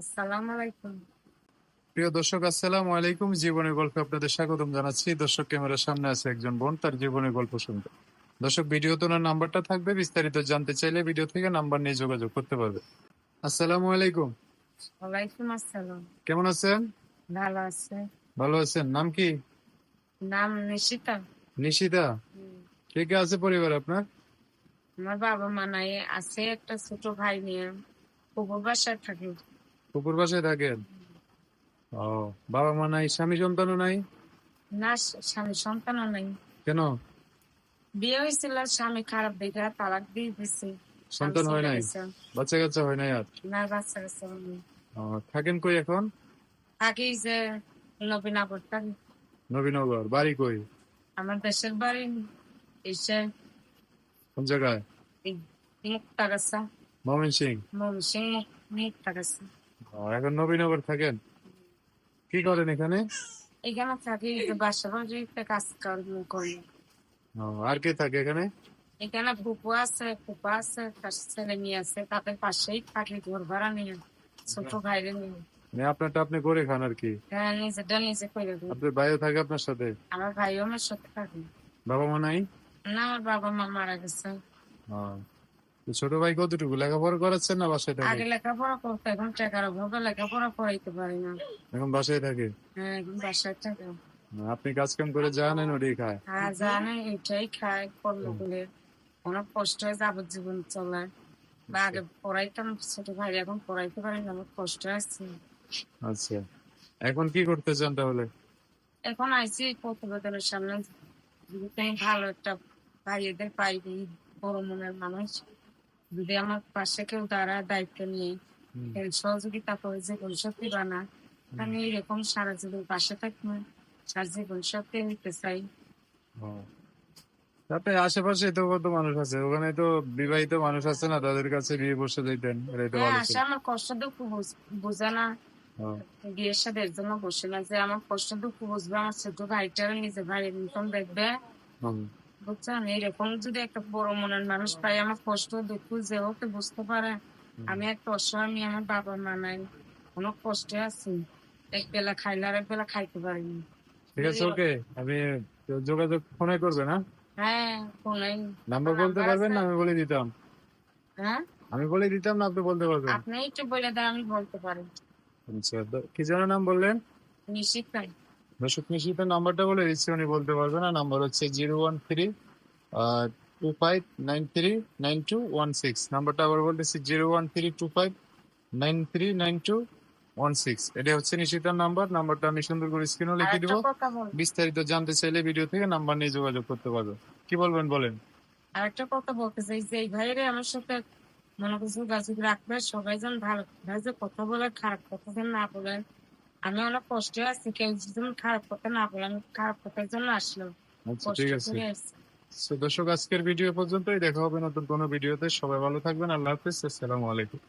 আসসালামু আলাইকুম। প্রিয় দর্শক আসসালামু আলাইকুম। জীবনের গল্পে আপনাদের স্বাগতম জানাচ্ছি। দর্শক ক্যামেরার সামনে আছে একজন বোন তার জীবনের গল্প শুনতে। দর্শক ভিডিও তোলার নাম্বারটা থাকবে বিস্তারিত জানতে চাইলে ভিডিও থেকে নাম্বার নিয়ে যোগাযোগ করতে পারবে। আসসালামু আলাইকুম। ওয়ালাইকুম আসসালাম। কেমন আছেন? ভালো আছে। ভালো আছেন। নাম কি? নাম নিশিতা। নিশিতা। কে কে আছে পরিবার আপনার? আমার বাবা মা নাই আছে একটা ছোট ভাই নিয়ে। কুকুর থাকে। কুকুর বাসায় থাকেন? ও বাবা মা নাই স্বামী সন্তানও নাই? না স্বামী সন্তানও নাই। কেন? বিয়ে হয়েছিল স্বামী খারাপ দেখে তালাক দিয়ে দিছে। সন্তান হয় নাই। বাচ্চা কাচ্চা হয় নাই আর? না বাচ্চা কাচ্চা হয়নি। ও, থাকেন কই এখন? থাকি যে নবীনগর থাকি। নবীনগর বাড়ি কই? আমার দেশের বাড়ি এসে কোন জায়গায়? মুক্তা গাছা মমিন সিং মমসিং মুক্তা গাছা এখন নবীনগর থাকেন? কি করেন এখানে? এখানে থাকি বাড়িতে কাজ কর্ম করি। আর কে থাকে এখানে? এখানে ফুপু আছে ফুপা আছে তার ছেলে মেয়ে আছে তাদের পাশেই থাকি ঘর ভাড়া নিয়ে ছোট ভাইরে নিয়ে। মানে আপনারটা আপনি করে খান আর কি? হ্যাঁ নিজেটা নিজে করে দিই। আপনার ভাইও থাকে আপনার সাথে? আমার ভাইও আমার সাথে থাকে। বাবা মা নাই? না আমার বাবা মা মারা গেছে। ছোট ভাই কতটুকু লেখাপড়া করাচ্ছেন না বাসায় থাকে? আগে লেখাপড়া করতে এখন টাকার অভাবে লেখাপড়া করাইতে পারি না। এখন বাসায় থাকে? হ্যাঁ এখন বাসায় থাকে। আপনি কাজ কাম করে যান ওটাই খায়। আর জানে এটাই খায় কর্ম করে। অনেক কষ্ট হয় যাবজ্জীবন চলে। বা আগে পড়াইতাম ছোট ভাই এখন পড়াইতে পারি না অনেক কষ্ট আছে। আচ্ছা। এখন কি করতে চান তাহলে? এখন আইসি প্রতিবেদনের সামনে। ভালো একটা ভাইয়েদের পাইবি বড় মনের মানুষ। যদি আমার পাশে কেউ দাঁড়ায় দায়িত্ব নিয়ে। সহযোগিতা করে যে সত্যি বানা। আমি এরকম সারা জীবন পাশে থাকব সারা জীবন সত্যি নিতে চাই। তাতে আশেপাশে তো কত মানুষ আছে? ওখানে তো বিবাহিত মানুষ আছে না? তাদের কাছে বিয়ে বসে যাইতেন হ্যাঁ আমার কষ্ট দুঃখ বুঝ- বোঝে না। বিয়ের সাথে এর জন্য বসে না যে আমার কষ্ট দুঃখ বুঝবে। আমার ছোট ভাইটার নিজে ভাইয়ের মতন দেখবে। বুঝছেন এরকম যদি একটা বড় মনের মানুষ পাই আমার কষ্ট দুঃখ যে ওকে বুঝতে পারে। আমি একটা অসহায় আমি আমার বাবা মা নাই অনেক কষ্টে আছি। এক বেলা খাইলে আর এক বেলা খাইতে পারিনি ঠিক আছে ওকে আমি যোগাযোগ ফোনে করবেন হ্যাঁ হ্যাঁ ফোনে নাম্বার বলতে পারবেন না? আমি বলে দিতাম। হ্যাঁ? আমি বলে দিতাম না আপনি বলতে পারবেন। আপনি একটু বলে দেন আমি বলতে পারি। আচ্ছা কি যেন নাম বললেন? নিশ্চিত নাই দর্শক নিশ্চিত নাম্বারটা বলে বলতে পারবে না নাম্বার হচ্ছে zero one three two five nine three nine two one six. নাম্বারটা আবার বলতেছি zero one three two five nine three nine two one six. এটা হচ্ছে নিশিতার নাম্বার। নাম্বারটা আমি সুন্দর করে স্ক্রিনে লিখে দিব। বিস্তারিত জানতে চাইলে ভিডিও থেকে নাম্বার নিয়ে যোগাযোগ করতে পারবে কি বলবেন বলেন? আরেকটা কথা বলতে চাই যে এই ভাইরে আমার সাথে মনে করছি যোগাযোগ রাখবে। সবাই যেন ভালো ভাই যে কথা বলে খারাপ কথা যেন না বলে। আমি অনেক কষ্টে আছি কেউ যদি খারাপ কথা না বলে আমি খারাপ কথার জন্য আসলো। আচ্ছা ঠিক আছে। দর্শক আজকের ভিডিও পর্যন্তই। দেখা হবে নতুন কোনো ভিডিওতে। সবাই ভালো থাকবেন। আল্লাহ হাফিজ। আসসালামু আলাইকুম।